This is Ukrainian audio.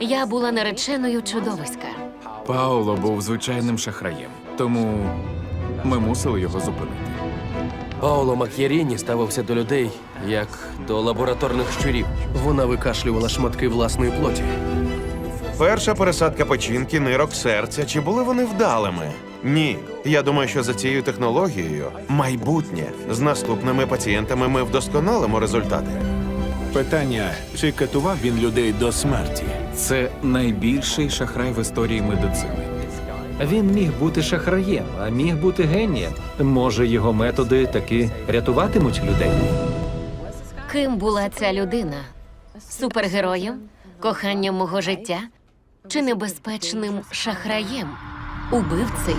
Я була нареченою чудовиська. Пауло був звичайним шахраєм, тому ми мусили його зупинити. Пауло Мак'єріні ставився до людей як до лабораторних щурів. Вона викашлювала шматки власної плоті. Перша пересадка печінки, нирок, серця. Чи були вони вдалими? Ні. Я думаю, що за цією технологією майбутнє з наступними пацієнтами ми вдосконалимо результати. Питання: чи катував він людей до смерті? Це найбільший шахрай в історії медицини. Він міг бути шахраєм, а міг бути генієм. Може, його методи таки рятуватимуть людей. Ким була ця людина? Супергероєм? Коханням мого життя? Чи небезпечним шахраєм? Убивцею?